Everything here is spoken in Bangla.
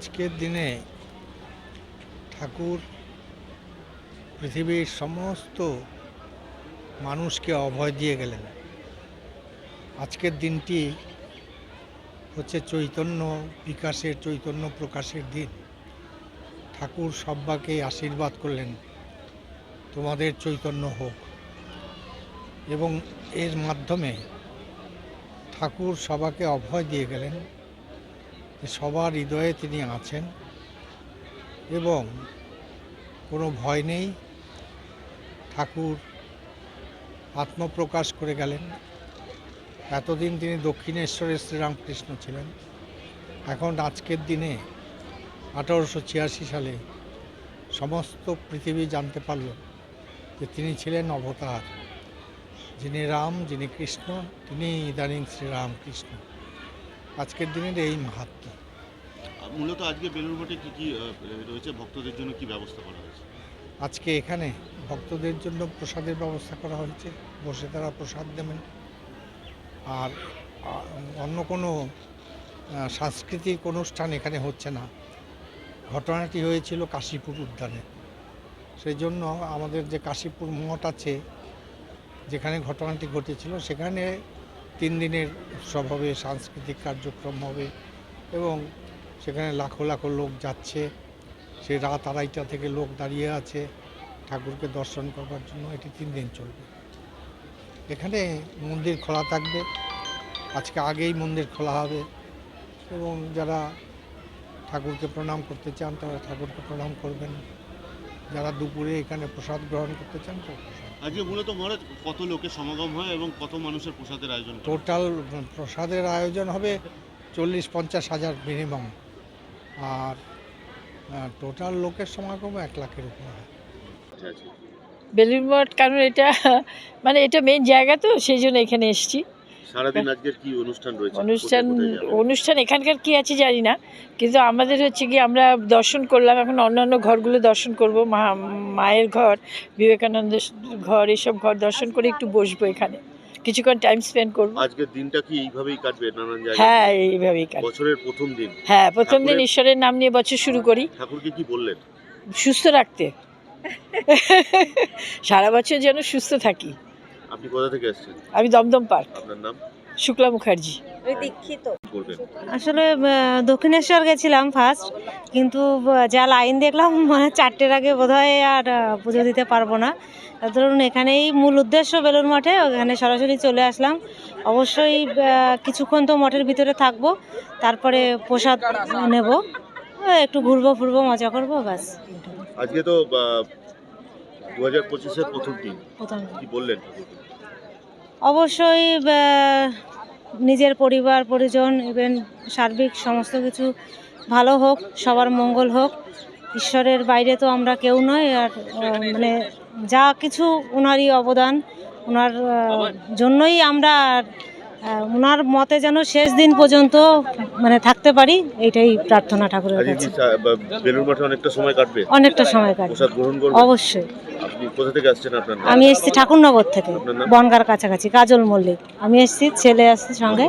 আজকের দিনে ঠাকুর পৃথিবীর সমস্ত মানুষকে অভয় দিয়ে গেলেন। আজকের দিনটি হচ্ছে চৈতন্য বিকাশের, চৈতন্য প্রকাশের দিন। ঠাকুর সব্বাকে আশীর্বাদ করলেন, তোমাদের চৈতন্য হোক। এবং এর মাধ্যমে ঠাকুর সবাকে অভয় দিয়ে গেলেন। সবার হৃদয়ে তিনি আছেন এবং কোনো ভয় নেই। ঠাকুর আত্মপ্রকাশ করে গেলেন। এতদিন তিনি দক্ষিণেশ্বরের শ্রীরামকৃষ্ণ ছিলেন। এখন আজকের দিনে আঠারোশো ছিয়াশি সালে সমস্ত পৃথিবী জানতে পারল যে তিনি ছিলেন অবতার। যিনি রাম, যিনি কৃষ্ণ, তিনি ইদানিং শ্রীরামকৃষ্ণ। আজকের দিনের এই মাহাত্ম। মূলত আজকে বেলুর মঠে কী কী রয়েছে? ভক্তদের জন্য কি ব্যবস্থা করা হয়েছে? আজকে এখানে ভক্তদের জন্য প্রসাদের ব্যবস্থা করা হয়েছে। বসে তারা প্রসাদ দেবেন। আর অন্য কোনো সাংস্কৃতিক অনুষ্ঠান এখানে হচ্ছে না। ঘটনাটি হয়েছিল কাশীপুর উদ্যানে। সেই জন্য আমাদের যে কাশীপুর মঠ আছে যেখানে ঘটনাটি ঘটেছিল সেখানে তিন দিনের উৎসব হবে, সাংস্কৃতিক কার্যক্রম হবে এবং সেখানে লাখো লাখো লোক যাচ্ছে। সে রাত আড়াইটা থেকে লোক দাঁড়িয়ে আছে। ঠাকুরকে দর্শন করবার জন্য এটি তিন দিন চলবে। এখানে মন্দির খোলা থাকবে। আজকে আগেই মন্দির খোলা হবে এবং যারা ঠাকুরকে প্রণাম করতে চান তারা ঠাকুরকে প্রণাম করবেন। যারা দুপুরে এখানে প্রসাদ গ্রহণ করতে চান আজকে মূলত মহারাজ কত লোকের সমাগম হয় এবং কত মানুষের প্রসাদের আয়োজন টোটাল প্রসাদের আয়োজন হবে চল্লিশ পঞ্চাশ হাজার মিনিমাম আর টোটাল লোকের সমাগম এক লাখের উপর হয়। আচ্ছা, আচ্ছা। বেলুড় মঠ কারণ এটা মানে এটা মেন জায়গা তো সেই জন্য এখানে এসেছি। সারাদিন আজকের কি অনুষ্ঠান রয়েছে? অনুষ্ঠান? অনুষ্ঠান এখানকার কি আছে জানি না কিন্তু আমাদের হচ্ছে কি আমরা দর্শন করলাম এখন অন্যান্য ঘরগুলো দর্শন করব মায়ের ঘর বিবেকানন্দ ঘর এসব ঘর দর্শন করে একটু বসবো এখানে। কিছুক্ষণ টাইম স্পেন্ড করব। আজকের দিনটা কি এইভাবেই কাটবে নানান জায়গায়? হ্যাঁ এইভাবেই কাজ বছরের প্রথম দিন। হ্যাঁ প্রথম দিন ঈশ্বরের নাম নিয়ে বছর শুরু করি। ঠাকুরকে কি বললেন? সুস্থ রাখতে। সারা বছর যেন সুস্থ থাকি। আপনি কোথা থেকে এসেছেন? আমি দমদম পার্ক। আপনার নাম? শুক্লা মুখার্জি। আসলে দক্ষিণেশ্বর গেছিলাম ফার্স্ট কিন্তু যা লাইন দেখলাম মানে চারটের আগে বোধহয় আর পুজো দিতে পারব না। ধরুন এখানেই মূল উদ্দেশ্য বেলুন মঠে ওখানে সরাসরি চলে আসলাম। অবশ্যই কিছুক্ষণ তো মঠের ভিতরে থাকব তারপরে প্রসাদ নেব। একটু ঘুরবো ফুরবো মজা করব ব্যাস। আজকে তো দু হাজার পঁচিশের প্রথম দিন প্রথম কি বললেন অবশ্যই নিজের পরিবার পরিজন ইভেন সার্বিক সমস্ত কিছু ভালো হোক সবার মঙ্গল হোক। ঈশ্বরের বাইরে তো আমরা কেউ নয় আর মানে যা কিছু ওনারই অবদান ওনার জন্যই আমরা ওনার মতে যেন শেষ দিন পর্যন্ত মানে থাকতে পারি এটাই প্রার্থনা ঠাকুরের কাছে। অনেকটা সময় কাটবে? অনেকটা সময় কাটবে। প্রসাদ গ্রহণ করবেন অবশ্যই। আপনি কোথা থেকে আসছেন আপনার আমি এসেছি ঠাকুরনগর থেকে বনগার কাছাকাছি কাজল মল্লিক। আমি এসেছি ছেলে আসছে সঙ্গে।